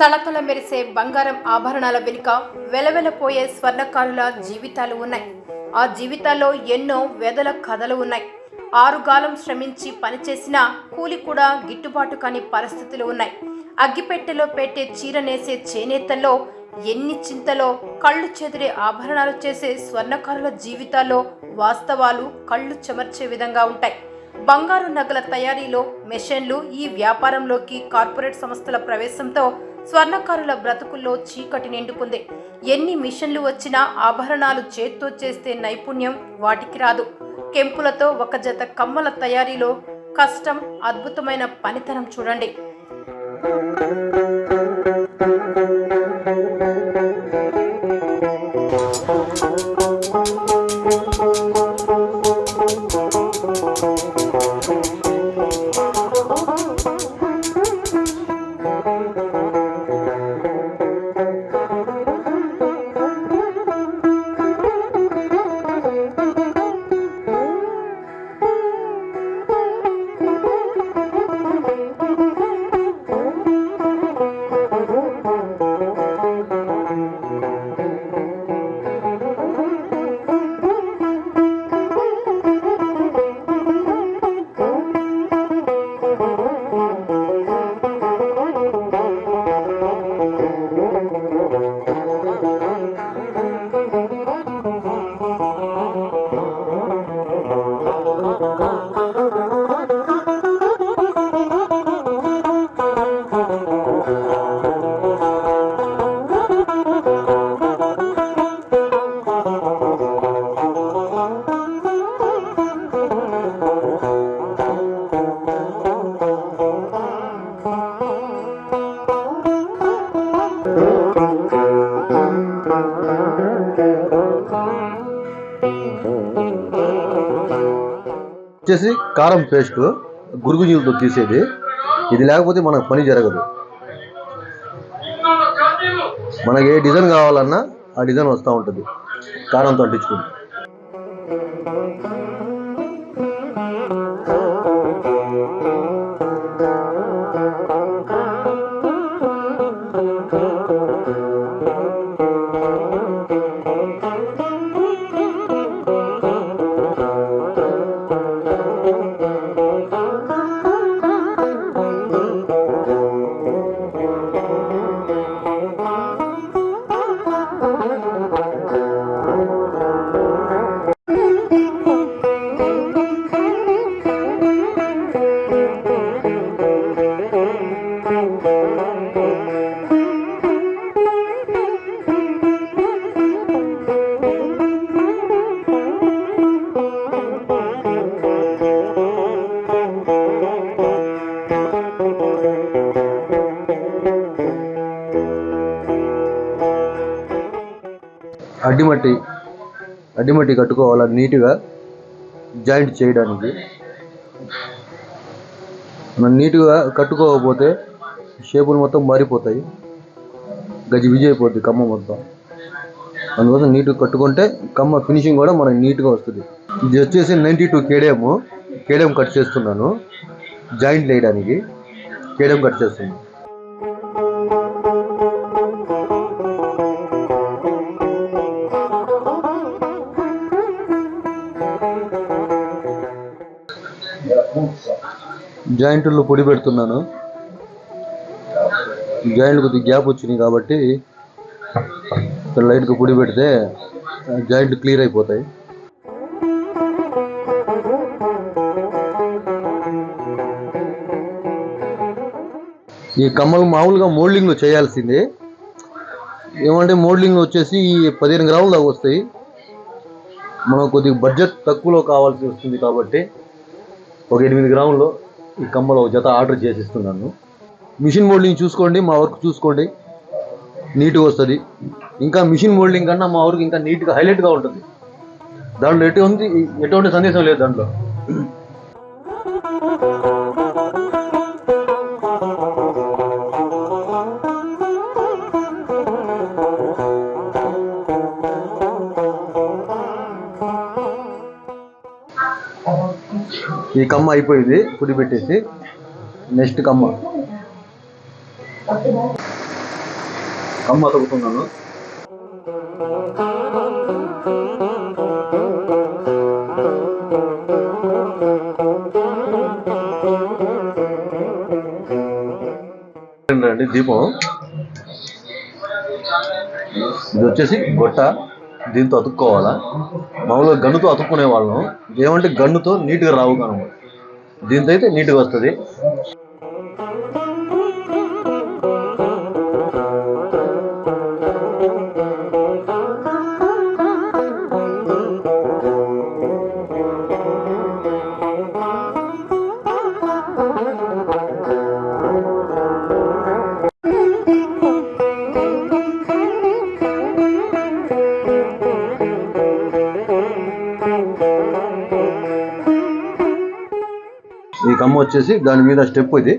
తలతల మెరిసే బంగారం ఆభరణాల వెనుక వెలవెలపోయే స్వర్ణకారుల జీవితాలు ఉన్నాయి. ఆ జీవితాల్లో ఎన్నో వేదల కథలు ఉన్నాయి. ఆరుగాలం శ్రమించి పనిచేసిన కూలి కూడా గిట్టుబాటు కాని పరిస్థితులు ఉన్నాయి. అగ్గిపెట్టెలో పెట్టే చీర నేసే చేనేతల్లో ఎన్ని చింతలో కళ్ళు చెదిరే ఆభరణాలు చేసే స్వర్ణకారుల జీవితాల్లో వాస్తవాలు కళ్ళు చెమర్చే విధంగా ఉంటాయి. బంగారు నగల తయారీలో మెషిన్లు ఈ వ్యాపారంలోకి కార్పొరేట్ సంస్థల ప్రవేశంతో స్వర్ణకారుల బ్రతుకుల్లో చీకటి నిండుకుంది. ఎన్ని మిషన్లు వచ్చినా ఆభరణాలు చేత్తో చేస్తే నైపుణ్యం వాటికి రాదు. కెంపులతో ఒక జత కమ్మల తయారీలో కష్టం అద్భుతమైన పనితనం చూడండి. వచ్చేసి కారం పేస్ట్ గురుగుజీలతో తీసేది. ఇది లేకపోతే మనకు పని జరగదు. మనకి ఏ డిజైన్ కావాలన్నా ఆ డిజైన్ వస్తూ ఉంటుంది. కారంతో అంటించుకుంది అడ్డిమట్టి అడ్డిమట్టి కట్టుకోవాలి నీట్గా? జాయింట్ చేయడానికి. మనం నీట్గా కట్టుకోకపోతే షేపులు మొత్తం మారిపోతాయి. గజిబిజి అయిపోద్ది కమ్మ మొత్తం. అందుకోసం నీట్గా కట్టుకుంటే కమ్మ ఫినిషింగ్ కూడా మనకి నీట్గా వస్తుంది. ఇది వచ్చేసి ninety two KDM. KDM cut చేస్తున్నాను. జాయింట్ వేయడానికి కేడిఎం కట్ చేస్తున్నాను. జాయింట్లో పొడి పెడుతున్నాను. జాయింట్ కొద్దిగా గ్యాప్ వచ్చినాయి కాబట్టి లైట్గా పొడి పెడితే జాయింట్ క్లియర్ అయిపోతాయి. ఈ కమ్మలు మామూలుగా మోల్డింగ్లో చేయాల్సిందే. ఏమంటే మోల్డింగ్ వచ్చేసి పదిహేను గ్రాముల దాకా వస్తాయి. మనం కొద్దిగా బడ్జెట్ తక్కువలో కావాల్సి వస్తుంది కాబట్టి ఒక ఎనిమిది గ్రాములు ఈ కమ్మలు ఒక జత ఆర్డర్ చేసిస్తున్నాను మిషన్ మోల్డింగ్ చూసుకోండి మా వర్క్ చూసుకోండి. నీట్గా వస్తుంది. ఇంకా మిషన్ మోల్డింగ్ కన్నా మా వర్క్ ఇంకా నీట్గా హైలైట్గా ఉంటుంది. దాంట్లో ఎటువంటి ఎటువంటి సందేశం లేదు దాంట్లో. ఈ కమ్మ అయిపోయింది పుడి పెట్టేసి నెక్స్ట్ కమ్మ. కమ్మ తగ్గుతున్నాను అండి దీపం. ఇది వచ్చేసి గొట్ట. దీంతో అతుక్కోవాలా? మామూలుగా గన్నుతో అతుక్కునే వాళ్ళం. ఏమంటే గన్నుతో నీట్గా రావు కనుక. దీంతో అయితే నీట్గా వస్తుంది. ఈ కమ్మ వచ్చేసి దాని మీద స్టెప్ ఇది.